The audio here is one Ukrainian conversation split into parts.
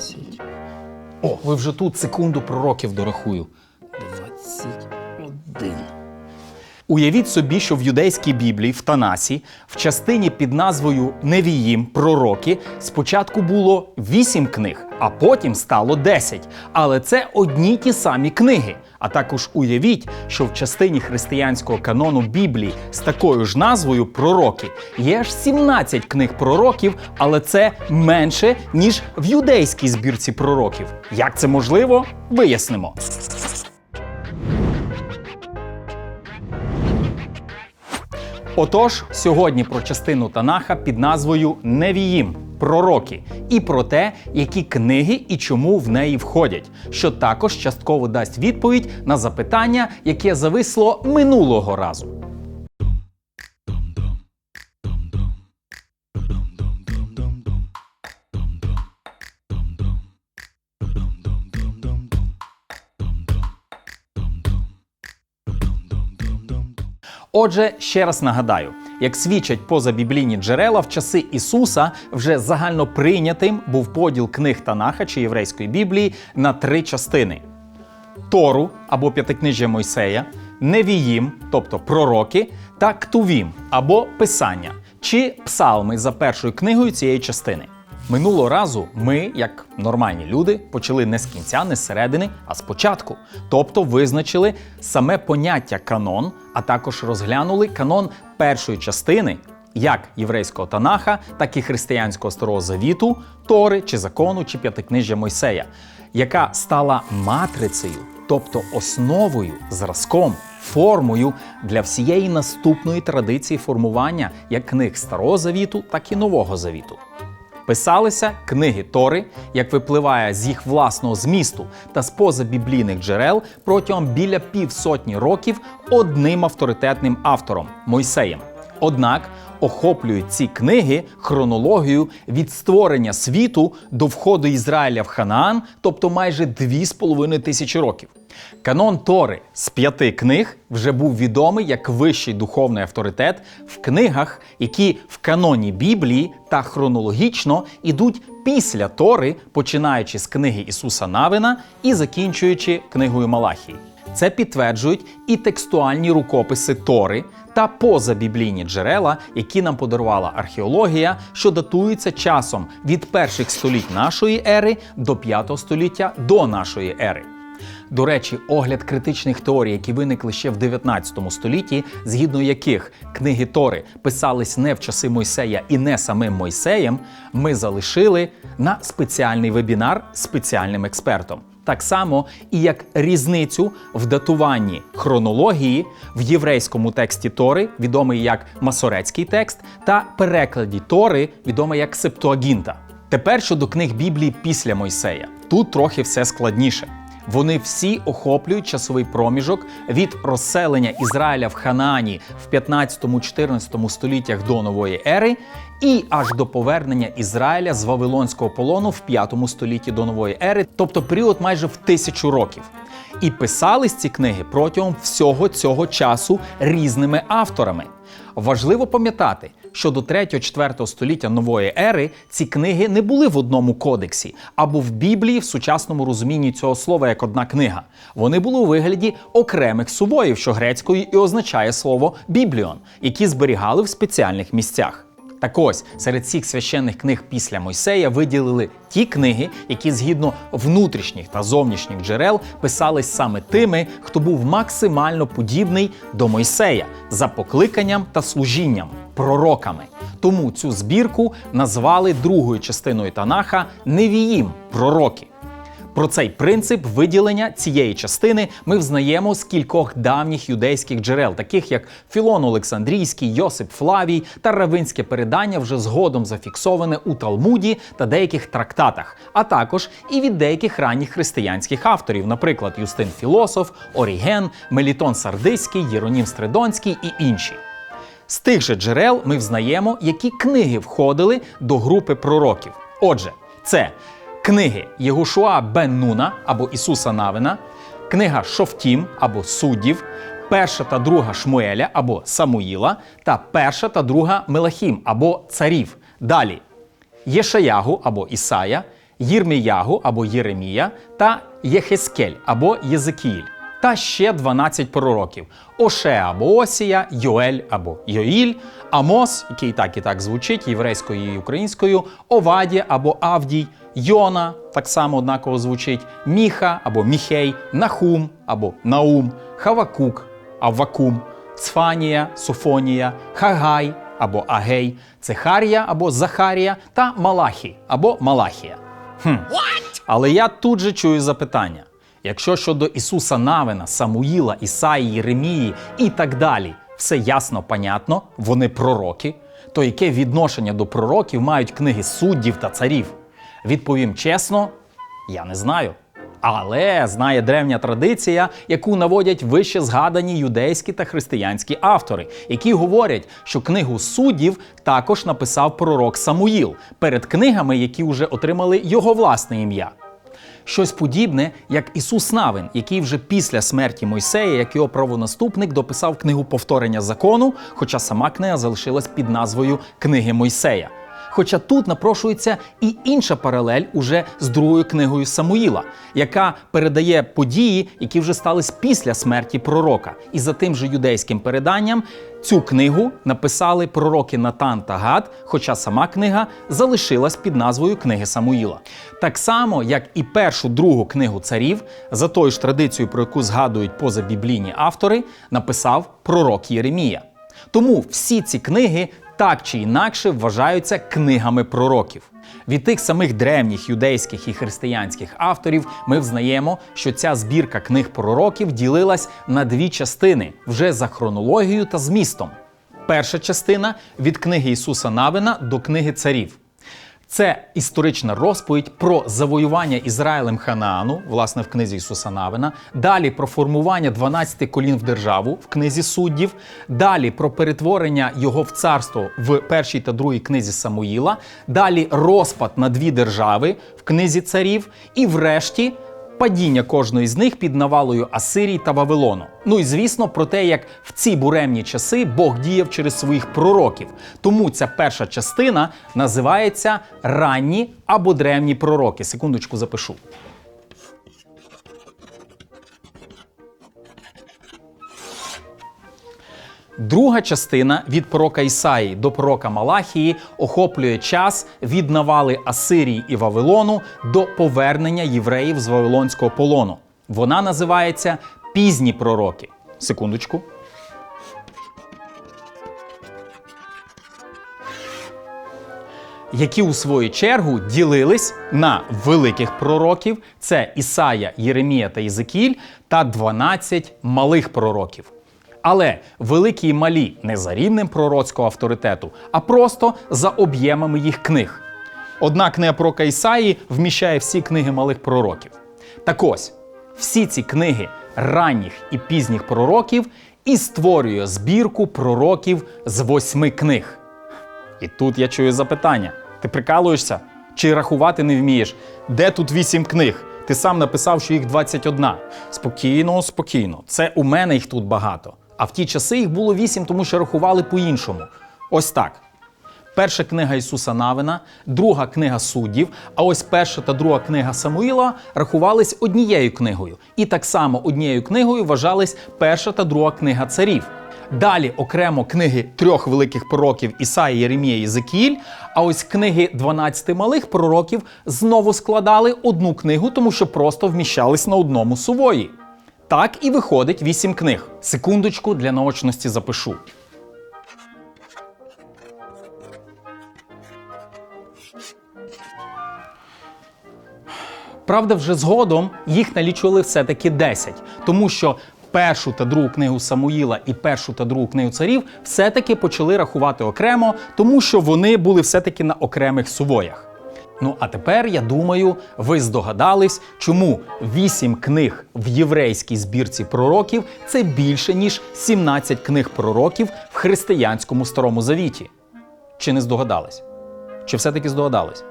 20, О, ви вже тут секунду пророків дорахую. Уявіть собі, що в юдейській Біблії в Танасі в частині під назвою Невіїм пророки спочатку було вісім книг, а потім стало 10. Але це одні ті самі книги. А також уявіть, що в частині християнського канону Біблії з такою ж назвою Пророки є аж 17 книг пророків, але це менше, ніж в юдейській збірці пророків. Як це можливо? Вияснимо. Отож, сьогодні про частину Танаха під назвою Невіїм пророки, і про те, які книги і чому в неї входять, що також частково дасть відповідь на запитання, яке зависло минулого разу. Отже, ще раз нагадаю, як свідчать позабіблійні джерела, в часи Ісуса вже загально прийнятим був поділ книг Танаха чи єврейської Біблії на три частини: Тору або п'ятикнижжя Мойсея, Невіїм, тобто пророки, та Ктувім або Писання, чи псалми за першою книгою цієї частини. Минулого разу ми, як нормальні люди, почали не з кінця, не з середини, а з початку. Тобто визначили саме поняття канон, а також розглянули канон першої частини, як єврейського Танаха, так і християнського старого завіту, Тори чи закону, чи п'ятикнижжя Мойсея, яка стала матрицею, тобто основою, зразком, формою для всієї наступної традиції формування як книг Старого Завіту, так і Нового Завіту. Писалися книги Тори, як випливає з їх власного змісту та з позабіблійних джерел протягом біля півсотні років одним авторитетним автором Мойсеєм. Однак охоплюють ці книги хронологію від створення світу до входу Ізраїля в Ханаан, тобто майже 2,5 тисячі років. Канон Тори з п'яти книг вже був відомий як вищий духовний авторитет в книгах, які в каноні Біблії та хронологічно ідуть після Тори, починаючи з книги Ісуса Навина і закінчуючи книгою Малахії. Це підтверджують і текстуальні рукописи Тори та позабіблійні джерела, які нам подарувала археологія, що датуються часом від перших століть нашої ери до 5 століття до нашої ери. До речі, огляд критичних теорій, які виникли ще в 19 столітті, згідно яких книги Тори писались не в часи Мойсея і не самим Мойсеєм, ми залишили на спеціальний вебінар спеціальним експертом. Так само і як різницю в датуванні хронології в єврейському тексті Тори, відомий як масорецький текст, та перекладі Тори, відомий як Септуагінта. Тепер щодо книг Біблії після Мойсея. Тут трохи все складніше. Вони всі охоплюють часовий проміжок від розселення Ізраїля в Ханаані в 15-14 століттях до нової ери і аж до повернення Ізраїля з Вавилонського полону в 5 столітті до нової ери, тобто період майже в тисячу років. І писались ці книги протягом всього цього часу різними авторами. Важливо пам'ятати, що до 3-4 століття нової ери ці книги не були в одному кодексі або в Біблії в сучасному розумінні цього слова як одна книга. Вони були у вигляді окремих сувоїв, що грецькою і означає слово бібліон, які зберігали в спеціальних місцях. Так ось серед цих священних книг після Мойсея виділили ті книги, які згідно внутрішніх та зовнішніх джерел писались саме тими, хто був максимально подібний до Мойсея за покликанням та служінням пророками. Тому цю збірку назвали другою частиною Танаха Невіїм пророки. Про цей принцип виділення цієї частини ми взнаємо з кількох давніх юдейських джерел, таких як Філон Олександрійський, Йосип Флавій та равинське передання, вже згодом зафіксоване у Талмуді та деяких трактатах, а також і від деяких ранніх християнських авторів, наприклад, Юстин Філософ, Оріген, Мелітон Сардиський, Єронім Стридонський і інші. З тих же джерел ми взнаємо, які книги входили до групи пророків. Отже, це книги Єгушуа бен Нуна або Ісуса Навина, книга Шофтім або Суддів, перша та друга Шмуеля або Самуїла та перша та друга Мелахім або Царів. Далі Єшаягу або Ісая, Єрміягу або Єремія та Єхескель або Єзекіїль. Та ще 12 пророків: Оше або Осія, Йоель або Йоїль, Амос, який так і так звучить єврейською і українською, Овадія або Авдій, Йона, так само однаково звучить, Міха або Міхей, Нахум або Наум, Хавакук, Аввакум, Цфанія, Софонія, Хагай або Агей, Цехарія або Захарія та Малахі або Малахія. Хм. Але я тут же чую запитання. Якщо щодо Ісуса Навина, Самуїла, Ісаї, Єремії і так далі, все ясно, понятно, вони пророки, то яке відношення до пророків мають книги суддів та царів? Відповім чесно, я не знаю. Але знає древня традиція, яку наводять вище згадані юдейські та християнські автори, які говорять, що книгу суддів також написав пророк Самуїл перед книгами, які вже отримали його власне ім'я. Щось подібне, як Ісус Навин, який вже після смерті Мойсея, як його правонаступник, дописав книгу повторення закону, хоча сама книга залишилась під назвою Книги Мойсея. Хоча тут напрошується і інша паралель уже з другою книгою Самуїла, яка передає події, які вже стались після смерті пророка. І за тим же юдейським переданням цю книгу написали пророки Натан та Гад, хоча сама книга залишилась під назвою Книги Самуїла. Так само, як і першу другу книгу царів, за тою ж традицією, про яку згадують позабіблійні автори, написав пророк Єремія. Тому всі ці книги так чи інакше вважаються книгами пророків. Від тих самих древніх юдейських і християнських авторів ми взнаємо, що ця збірка книг пророків ділилась на дві частини вже за хронологією та змістом. Перша частина від книги Ісуса Навина до книги царів. Це історична розповідь про завоювання Ізраїлем Ханаану, власне, в книзі Ісуса Навина. Далі про формування 12 колін в державу в книзі суддів. Далі про перетворення його в царство в першій та другій книзі Самуїла. Далі розпад на дві держави в книзі царів. І врешті падіння кожної з них під навалою Асирії та Вавилону. Ну і звісно, про те, як в ці буремні часи Бог діяв через своїх пророків. Тому ця перша частина називається ранні або древні пророки. Секундочку запишу. Друга частина від пророка Ісаї до пророка Малахії охоплює час від навали Асирії і Вавилону до повернення євреїв з Вавилонського полону. Вона називається Пізні пророки. Секундочку. Які у свою чергу ділились на великих пророків: це Ісая, Єремія та Єзекіль, та 12 малих пророків. Але великі і малі не за рівнем пророцького авторитету, а просто за об'ємами їх книг. Одна книга пророка Ісаї вміщає всі книги малих пророків. Так ось, всі ці книги ранніх і пізніх пророків і створює збірку пророків з восьми книг. І тут я чую запитання: ти прикалуєшся? Чи рахувати не вмієш? Де тут вісім книг? Ти сам написав, що їх 21. Спокійно, спокійно. Це у мене їх тут багато. А в ті часи їх було вісім, тому що рахували по-іншому. Ось так. Перша книга Ісуса Навина, друга книга суддів, а ось перша та друга книга Самуїла рахувались однією книгою. І так само однією книгою вважались перша та друга книга царів. Далі окремо книги трьох великих пророків Ісаї, Єремія і Єзекіїль, а ось книги 12 малих пророків знову складали одну книгу, тому що просто вміщались на одному сувої. Так і виходить вісім книг. Секундочку для наочності запишу. Правда, вже згодом їх налічували все-таки 10, тому що першу та другу книгу Самуїла і першу та другу книгу царів все-таки почали рахувати окремо, тому що вони були все-таки на окремих сувоях. Ну а тепер я думаю, ви здогадались, чому вісім книг в єврейській збірці пророків це більше ніж 17 книг пророків в християнському старому завіті. Чи не здогадались? Чи все-таки здогадались?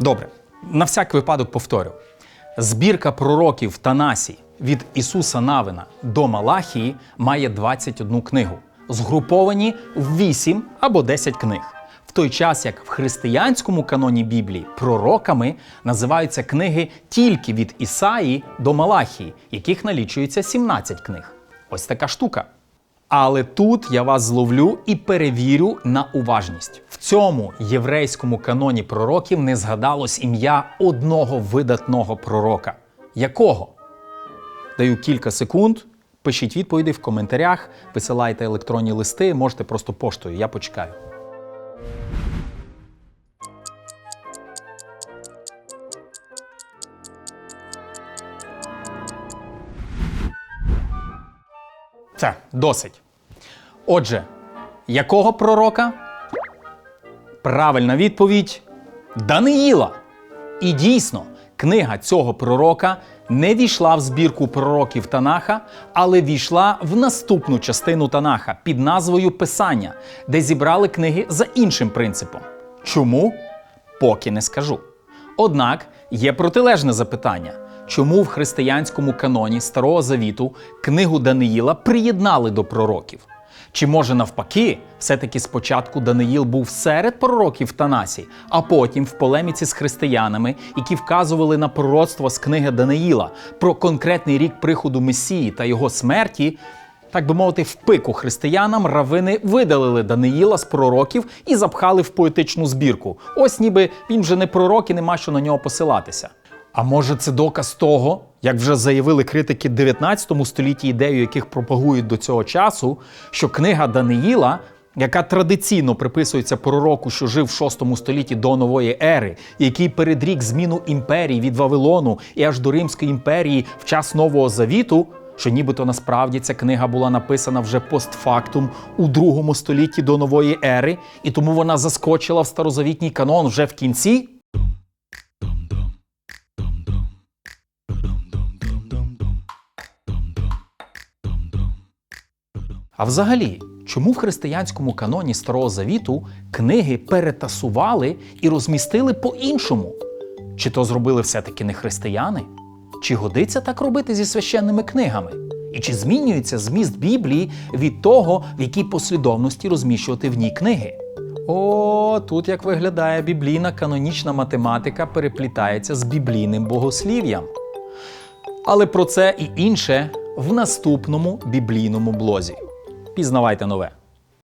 Добре, на всяк випадок повторю. Збірка пророків Танасі від Ісуса Навина до Малахії має 21 книгу, згруповані в 8 або 10 книг. В той час, як в християнському каноні Біблії пророками називаються книги тільки від Ісаї до Малахії, яких налічується 17 книг. Ось така штука. Але тут я вас зловлю і перевірю на уважність. В цьому єврейському каноні пророків не згадалось ім'я одного видатного пророка. Якого? Даю кілька секунд. Пишіть відповіді в коментарях, висилайте електронні листи, можете просто поштою. Я почекаю. Це досить. Отже, якого пророка? Правильна відповідь Даниїла. І дійсно, книга цього пророка не війшла в збірку пророків Танаха, але війшла в наступну частину Танаха під назвою Писання, де зібрали книги за іншим принципом. Чому? Поки не скажу. Однак є протилежне запитання. Чому в християнському каноні Старого Завіту книгу Даниїла приєднали до пророків? Чи може навпаки, все-таки спочатку Даниїл був серед пророків Танасі, а потім в полеміці з християнами, які вказували на пророцтво з книги Даниїла про конкретний рік приходу Месії та його смерті, так би мовити, в пику християнам равини видалили Даниїла з пророків і запхали в поетичну збірку. Ось ніби він вже не пророк і нема що на нього посилатися. А може, це доказ того, як вже заявили критики 19 столітті, ідею яких пропагують до цього часу, що книга Даниїла, яка традиційно приписується пророку, що жив в 6 столітті до нової ери, який передрік зміну імперії від Вавилону і аж до Римської імперії в час Нового Завіту, що нібито насправді ця книга була написана вже постфактум у другому столітті до нової ери, і тому вона заскочила в старозавітній канон вже в кінці. А взагалі, чому в християнському каноні Старого Завіту книги перетасували і розмістили по-іншому? Чи то зробили все-таки не християни? Чи годиться так робити зі священними книгами? І чи змінюється зміст Біблії від того, в якій послідовності розміщувати в ній книги? О, тут як виглядає біблійна канонічна математика переплітається з біблійним богослів'ям. Але про це і інше в наступному біблійному блозі. Пізнавайте нове.